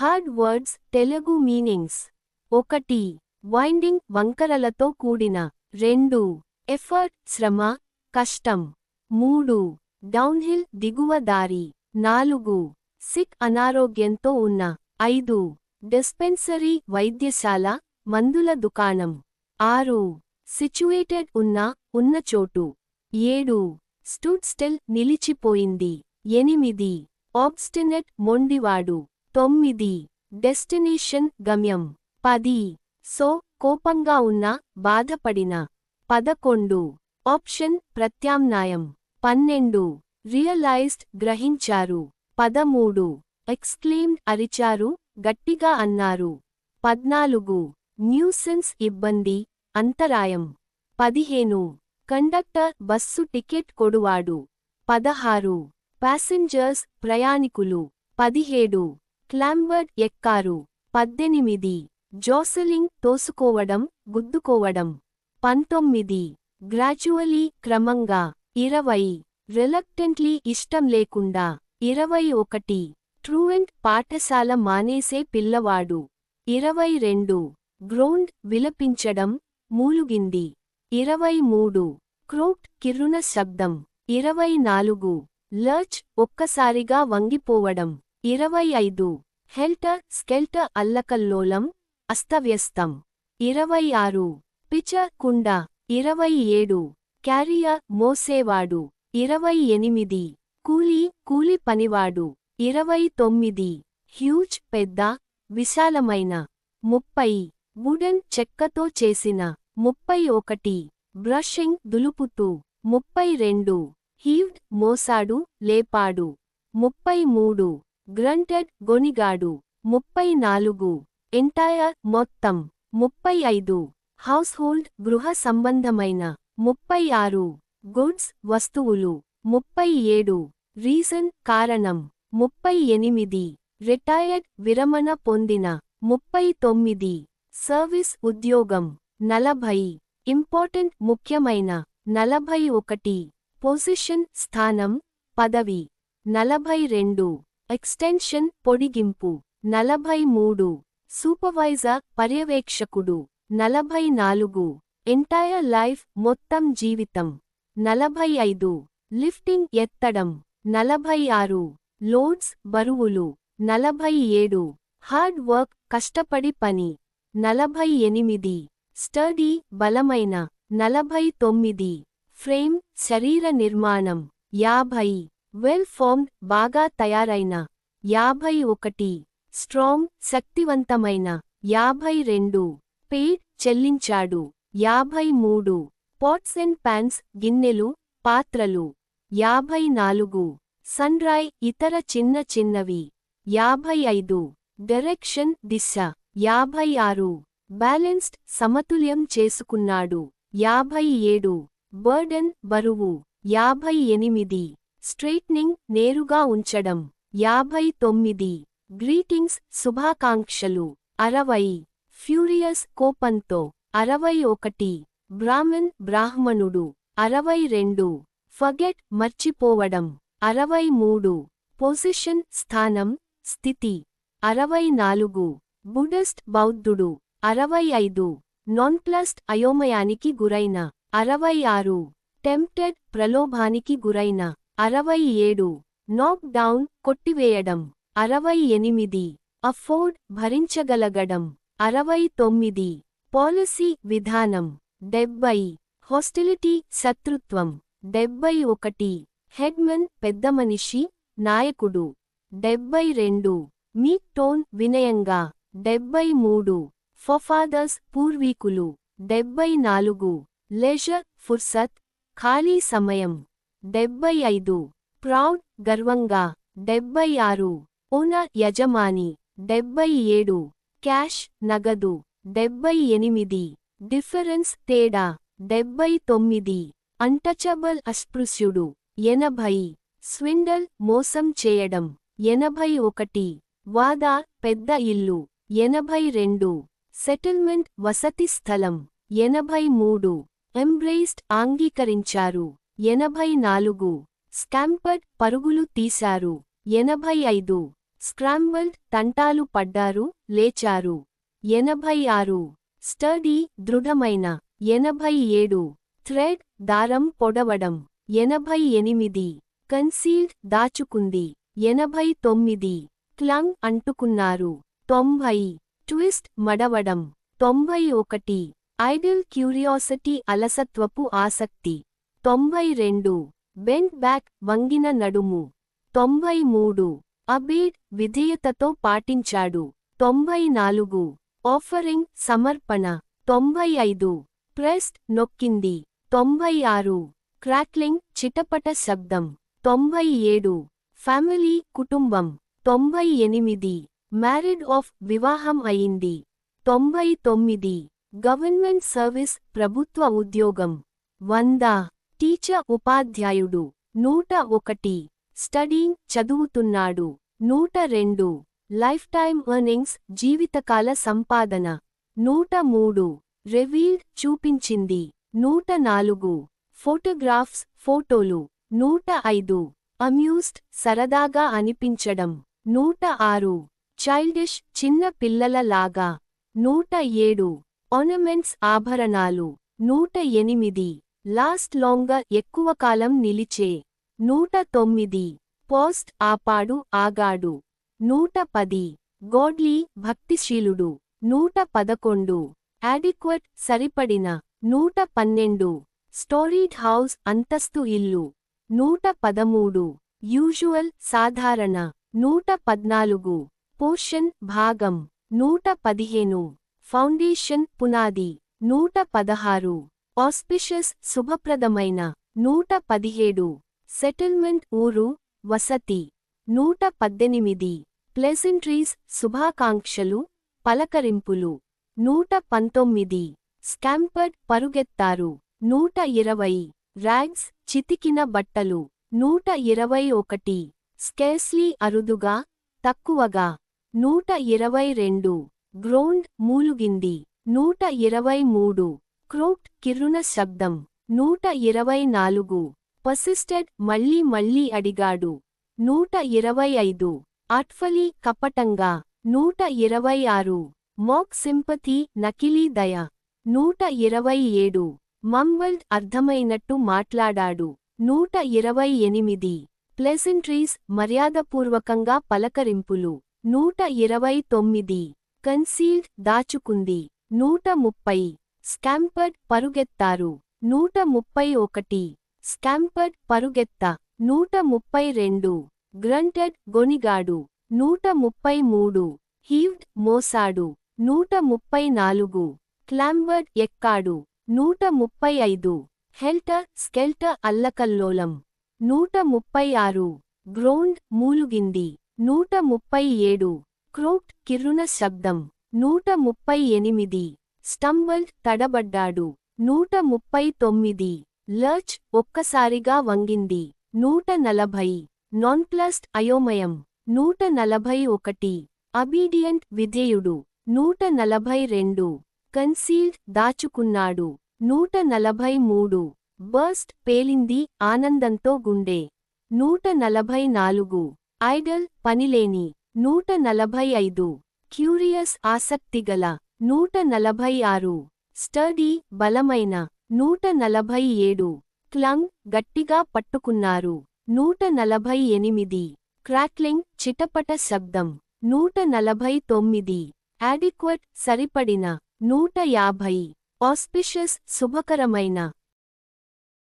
Hard words Telugu meanings. ఒకటి winding వంకరలతో కూడిన. రెండు ఎఫర్ట్ శ్రమ కష్టం. మూడు డౌన్హిల్ దిగువ దారి. నాలుగు సిక్ అనారోగ్యంతో ఉన్న. ఐదు డిస్పెన్సరీ వైద్యశాల మందుల దుకాణం. ఆరు సిచ్యువేటెడ్ ఉన్న ఉన్న చోటు. ఏడు స్టూడ్ స్టిల్ నిలిచిపోయింది. ఎనిమిది ఆబ్స్టినెట్ మొండివాడు. తొమ్మిది. డెస్టినేషన్ గమ్యం. పది. సో కోపంగా ఉన్న బాధపడిన. పదకొండు. ఆప్షన్ ప్రత్యామ్నాయం. పన్నెండు. రియలైజ్డ్ గ్రహించారు. పదమూడు. ఎక్స్క్లెయిమ్డ్ అరిచారు. గట్టిగా అన్నారు. పద్నాలుగు. న్యూసెన్స్ ఇబ్బంది. అంతరాయం. పదిహేను. కండక్టర్ బస్సు టికెట్ కొడువాడు. పదహారు. ప్యాసింజర్స్ ప్రయాణికులు. పదిహేడు. క్లాంబర్డ్ ఎక్కారు. పద్దెనిమిది. జోసలింగ్ తోసుకోవడం గుద్దుకోవడం. పంతొమ్మిది. గ్రాడ్యువలీ క్రమంగా. ఇరవై. రిలక్టెంట్లీ ఇష్టం లేకుండా. ఇరవై ఒకటి. ట్రూవెంట్ పాఠశాల మానేసే పిల్లవాడు. ఇరవై రెండు. గ్రౌండ్ విలపించడం మూలుగింది. ఇరవై మూడు. క్రోక్ట్ కిర్రున శబ్దం. ఇరవై నాలుగు. లర్చ్ ఒక్కసారిగా వంగిపోవడం. ఇరవై ఐదు. హెల్టర్ స్కెల్టర్ అల్లకల్లోలం అస్తవ్యస్తం. ఇరవై ఆరు. పిచర్ కుండ. ఇరవై ఏడు. క్యారియర్ మోసేవాడు. ఇరవై ఎనిమిది. కూలీ కూలి పనివాడు. ఇరవై తొమ్మిది. హ్యూజ్ పెద్ద విశాలమైన. ముప్పై. వుడెన్ చెక్కతో చేసిన. ముప్పై ఒకటి. బ్రషింగ్ దులుపుతూ. ముప్పై రెండు. హీవ్డ్ మోసాడు లేపాడు. ముప్పై మూడు. గ్రంటెడ్ గొనిగాడు. ముప్పై నాలుగు ఎంటైర్ మొత్తం. ముప్పై ఐదు హౌస్హోల్డ్ గృహ సంబంధమైన. ముప్పై ఆరు గుడ్స్ వస్తువులు. ముప్పై ఏడు రీజన్ కారణం. ముప్పై ఎనిమిది రిటైర్డ్ విరమణ పొందిన. ముప్పై తొమ్మిది సర్వీస్ ఉద్యోగం. నలభై. ఇంపార్టెంట్ ముఖ్యమైన. నలభై ఒకటి పొజిషన్ స్థానం. పదవి. నలభై రెండు ఎక్స్టెన్షన్ పొడిగింపు. నలభై మూడు సూపర్వైజర్ పర్యవేక్షకుడు. నలభై నాలుగు ఎంటైర్ లైఫ్ మొత్తం జీవితం. నలభై ఐదు లిఫ్టింగ్ ఎత్తడం. నలభై ఆరు లోడ్స్ బరువులు. నలభై ఏడు హార్డ్ వర్క్ కష్టపడి పని. నలభై ఎనిమిది స్టడీ బలమైన. నలభై తొమ్మిది ఫ్రేమ్ శరీర నిర్మాణం. యాభై. వెల్ ఫార్మ్డ్ బాగా తయారైన యాభై ఒకటి స్ట్రాంగ్ శక్తివంతమైన యాభై రెండు పెయిడ్ చెల్లించాడు. యాభై మూడు పాట్స్ అండ్ ప్యాన్స్ గిన్నెలు పాత్రలు. యాభై నాలుగు సన్రాయ్ ఇతర చిన్న చిన్నవి. యాభై ఐదు డైరెక్షన్ దిశ. యాభై ఆరు బ్యాలెన్స్డ్ సమతుల్యం చేసుకున్నాడు. యాభై ఏడు బర్డెన్ బరువు. యాభై ఎనిమిది స్ట్రెయిట్నింగ్ నేరుగా ఉంచడం. యాభై తొమ్మిది గ్రీటింగ్స్ శుభాకాంక్షలు. అరవై. ఫ్యూరియస్ కోపంతో. అరవై ఒకటి. బ్రాహ్మణ్ బ్రాహ్మణుడు. అరవై రెండు. ఫగెట్ మర్చిపోవడం. అరవై మూడు. పొజిషన్ స్థానం స్థితి. అరవై నాలుగు. బుడస్ట్ బౌద్ధుడు. అరవై ఐదు. నాన్ప్లస్ట్ అయోమయానికి గురైన. అరవై ఆరు. టెంప్టెడ్ ప్రలోభానికి గురైన. అరవై ఏడు. నాక్ డౌన్ కొట్టివేయడం. అరవై ఎనిమిది. అఫోర్డ్ భరించగలగడం. అరవై తొమ్మిది. పాలసీ విధానం. డెబ్బై. హాస్టిలిటీ శత్రుత్వం. డెబ్బై ఒకటి. హెడ్మన్ పెద్దమనిషి నాయకుడు. డెబ్బై రెండు. మీ టోన్ వినయంగా. డెబ్బై మూడు. ఫొఫాదర్స్ పూర్వీకులు. డెబ్బై నాలుగు. లెజర్ ఫుర్సత్. ఖాళీ సమయం. డెబ్బై ఐదు ప్రౌడ్ గర్వంగా. డెబ్బై ఆరు ఓనర్ యజమాని. డెబ్బై ఏడు క్యాష్ నగదు. డెబ్బై ఎనిమిది డిఫరెన్స్ తేడా. డెబ్బై తొమ్మిది అంటచబుల్ అస్పృశ్యుడు. ఎనభై. స్విండల్ మోసం చేయడం. ఎనభై ఒకటి వాదా పెద్ద ఇల్లు. ఎనభై రెండు సెటిల్మెంట్ వసతి స్థలం. ఎనభై మూడు ఎంబ్రేస్డ్ ఆంగీకరించారు ఎనభై నాలుగు స్కాంపర్డ్ పరుగులు తీశారు. ఎనభై ఐదు స్క్రాంబల్డ్ తంటాలు పడ్డారు లేచారు. ఎనభై ఆరు స్టడీ దృఢమైన. ఎనభై ఏడు థ్రెడ్ దారం పొడవడం. ఎనభై ఎనిమిది కన్సీల్డ్ దాచుకుంది. ఎనభై తొమ్మిది క్లంగ్ అంటుకున్నారు. తొంభై. ట్విస్ట్ మడవడం. తొంభై ఒకటి ఐడిల్ క్యూరియాసిటీ అలసత్వపు ఆసక్తి. తొంభై రెండు బెండ్ బ్యాక్ వంగిన నడుము. తొంభై మూడు అబీడ్ విధేయతతో పాటించాడు. తొంభై నాలుగు ఆఫరింగ్ సమర్పణ. తొంభై ఐదు ప్రెస్ట్ నొక్కింది. తొంభై ఆరు క్రాక్లింగ్ చిటపట శబ్దం. తొంభై ఏడు ఫ్యామిలీ కుటుంబం. తొంభై ఎనిమిది మ్యారిడ్ ఆఫ్ వివాహం అయింది. తొంభై తొమ్మిది గవర్నమెంట్ సర్వీస్ ప్రభుత్వ ఉద్యోగం. వంద. టీచర్ ఉపాధ్యాయుడు. నూట ఒకటి. స్టడీంగ్ చదువుతున్నాడు. నూట రెండు. లైఫ్ టైమ్ ఎర్నింగ్స్ జీవితకాల సంపాదన. నూట మూడు. రెవీల్డ్ చూపించింది. నూట నాలుగు. ఫోటోగ్రాఫ్స్ ఫోటోలు. నూట ఐదు. అమ్యూస్డ్ సరదాగా అనిపించడం. నూట ఆరు. చైల్డిష్ చిన్న పిల్లల లాగా. నూట ఏడు. ఆర్నమెంట్స్ ఆభరణాలు. నూట ఎనిమిది. లాస్ట్ లాంగర్ ఎక్కువ కాలం నిలిచే. నూట తొమ్మిది. పోస్ట్ ఆపాడు ఆగాడు. నూట పది. గోడ్లీ భక్తిశీలుడు. నూట పదకొండు. యాడిక్వట్ సరిపడిన. నూట పన్నెండు. స్టోరీడ్ హౌస్ అంతస్తు ఇల్లు. నూట పదమూడు. యూజువల్ సాధారణ. నూట పద్నాలుగు. పోర్షన్ భాగం. నూట పదిహేను. ఫౌండేషన్ పునాది. నూట పదహారు. ఆస్పిషస్ శుభప్రదమైన నూట పదిహేడు. సెటిల్మెంట్ ఊరు వసతి. నూట పద్దెనిమిది. ప్లెజెంట్రీస్ శుభాకాంక్షలు పలకరింపులు. నూట పంతొమ్మిది. స్కాంపర్డ్ పరుగెత్తారు. నూట ఇరవై. ర్యాగ్స్ చితికిన బట్టలు. నూట ఇరవై ఒకటి. స్కేర్స్లీ అరుదుగా తక్కువగా. నూట ఇరవై రెండు. గ్రౌండ్ మూలుగింది. నూట ఇరవై మూడు. క్రోక్ట్ కిర్రున శబ్దం. నూట ఇరవై నాలుగు. పసిస్టెడ్ మళ్ళీ మళ్ళీ అడిగాడు. నూట ఇరవై ఐదు. అట్ఫలీ కపటంగా. నూట ఇరవై ఆరు. మోక్ సింపతి నకిలీ దయ. నూట ఇరవై ఏడు. మంబల్డ్ అర్థమైనట్టు మాట్లాడాడు. నూట ఇరవై ఎనిమిది. ప్లెసెంట్రీస్ మర్యాదపూర్వకంగా పలకరింపులు. నూట ఇరవై తొమ్మిది. కన్సీల్డ్ దాచుకుంది. నూట ముప్పై. స్కాంపర్డ్ పరుగెత్తారు. నూట ముప్పై ఒకటి. స్కాంపర్డ్ పరుగెత్త. నూట ముప్పై రెండు. గ్రంటెడ్ గొనిగాడు నూట ముప్పై మూడు. హీవ్డ్ మోసాడు. నూట ముప్పై నాలుగు. క్లాంబర్డ్ ఎక్కాడు. నూట ముప్పై ఐదు. హెల్టర్ స్కెల్టర్ అల్లకల్లోలం. నూట ముప్పై ఆరు. గ్రౌండ్ మూలుగింది. నూట ముప్పై ఏడు. క్రోక్ట్ కిర్రున శబ్దం. నూట ముప్పై ఎనిమిది. స్టంబల్డ్ తడబడ్డాడు. నూట ముప్పై తొమ్మిది. లర్చ్ ఒక్కసారిగా వంగింది. నూట నలభై. నాన్ప్లస్ట్ అయోమయం. నూట నలభై ఒకటి. అబీడియంట్ విధేయుడు. నూట నలభై రెండు. కన్సీల్డ్ దాచుకున్నాడు. నూట నలభై మూడు. బర్స్ట్ పేలింది ఆనందంతో గుండె. నూట నలభై నాలుగు. ఐడల్ పనిలేని. నూట నలభై ఐదు. క్యూరియస్ ఆసక్తిగల. నూట నలభై ఆరు. స్టడీ బలమైన. నూట నలభై ఏడు. క్లంగ్ గట్టిగా పట్టుకున్నారు. నూట నలభై ఎనిమిది. క్రాక్లింగ్ చిటపట శబ్దం. నూట నలభై తొమ్మిది. యాడిక్వట్ సరిపడిన. నూట యాభై. ఆస్పిషస్ శుభకరమైన.